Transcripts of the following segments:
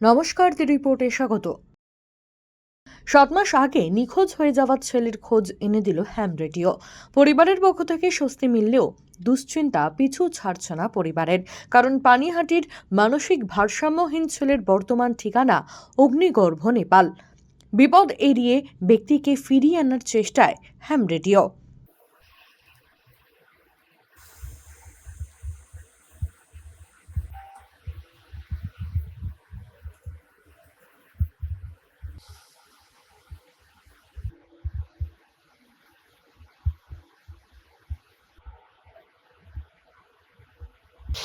নমস্কার দি রিপোর্টে স্বাগত। সাত মাস আগে নিখোঁজ হয়ে যাওয়া ছেলের খোঁজ এনে দিল হ্যাম রেডিও। পরিবারের পক্ষ থেকে স্বস্তি মিললেও দুশ্চিন্তা পিছু ছাড়ছে না পরিবারের, কারণ পানিহাটির মানসিক ভারসাম্যহীন ছেলের বর্তমান ঠিকানা অগ্নিগর্ভ নেপাল। বিপদ এড়িয়ে ব্যক্তিকে ফিরিয়ে আনার চেষ্টায় ham radio.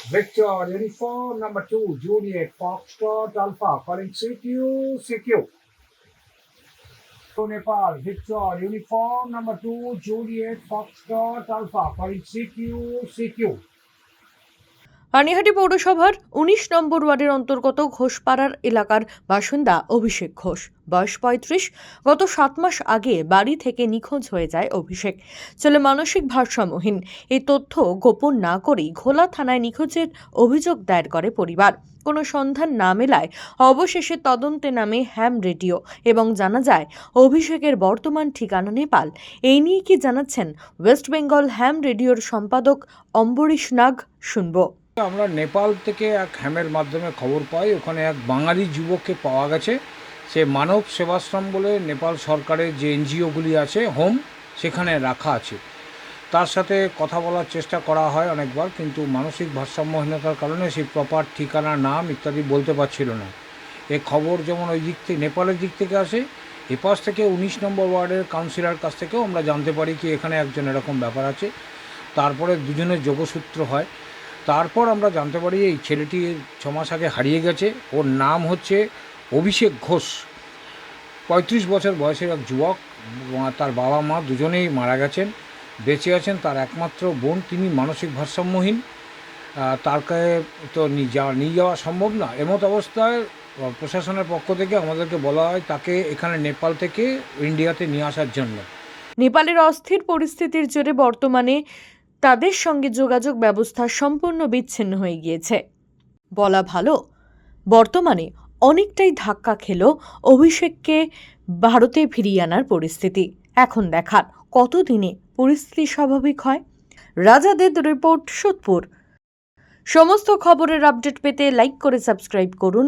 Victor, uniform number two, Juliet, Foxtrot, Alpha, calling CQ, CQ. To Nepal, Victor, uniform number two, Juliet, Foxtrot, Alpha, calling CQ, CQ. Panihati পৌরসভার উনিশ নম্বর ওয়ার্ডের অন্তর্গত ঘোষপাড়ার এলাকার বাসিন্দা অভিষেক ঘোষ। বয়স পঁয়ত্রিশ। গত সাত মাস আগে বাড়ি থেকে নিখোঁজ হয়ে যায় অভিষেক। চলে মানসিক ভারসাম্যহীন। এই তথ্য গোপন না করেই ঘোলা থানায় নিখোঁজের অভিযোগ দায়ের করে পরিবার। কোনো সন্ধান না মেলায় অবশেষে তদন্তে নামে হ্যাম রেডিও এবং জানা যায়, অভিষেকের বর্তমান ঠিকানা নেপাল। এই নিয়ে কি জানাচ্ছেন ওয়েস্ট বেঙ্গল হ্যাম রেডিওর সম্পাদক অম্বরীশ নাগ, শুনব। আমরা নেপাল থেকে এক হ্যামের মাধ্যমে খবর পাই। ওখানে এক বাঙালি যুবককে পাওয়া গেছে। সে মানব সেবাশ্রম বলে নেপাল সরকারের যে এনজিওগুলি আছে, হোম, সেখানে রাখা আছে। তার সাথে কথা বলার চেষ্টা করা হয় অনেকবার, কিন্তু মানসিক ভারসাম্যহীনতার কারণে সেই প্রপার ঠিকানা, নাম ইত্যাদি বলতে পারছিল না। এ খবর যেমন ওই দিক থেকে, নেপালের দিক থেকে আসে এপাশ থেকে উনিশ নম্বর ওয়ার্ডের কাউন্সিলর কাছ থেকেও আমরা জানতে পারি কি এখানে একজন এরকম ব্যাপার আছে। তারপরে দুজনের যোগসূত্র হয়। তারপর আমরা জানতে পারি এই ছেলেটি ছমাস আগে হারিয়ে গেছে। ওর নাম হচ্ছে অভিষেক ঘোষ। পঁয়ত্রিশ বছর বয়সের এক যুবক তার বাবা মা দুজনেই মারা গেছেন। বেঁচে আছেন তার একমাত্র বোন, তিনি মানসিক ভারসাম্যহীন। তারকে তো যাওয়া নিয়ে যাওয়া সম্ভব না। এমত অবস্থায় প্রশাসনের পক্ষ থেকে আমাদেরকে বলা হয়, তাকে এখানে নেপাল থেকে ইন্ডিয়াতে নিয়ে আসার জন্য। নেপালের অস্থির পরিস্থিতির জেরে বর্তমানে তাদের সঙ্গে যোগাযোগ ব্যবস্থা সম্পূর্ণ বিচ্ছিন্ন হয়ে গিয়েছে। বলা ভালো, বর্তমানে অনেকটাই ধাক্কা খেল অভিষেককে ভারতে ফিরিয়ে আনার পরিস্থিতি। এখন দেখার কতদিনে পরিস্থিতি স্বাভাবিক হয়? রাজাদের রিপোর্ট, সোদপুর। সমস্ত খবরের আপডেট পেতে লাইক করে সাবস্ক্রাইব করুন।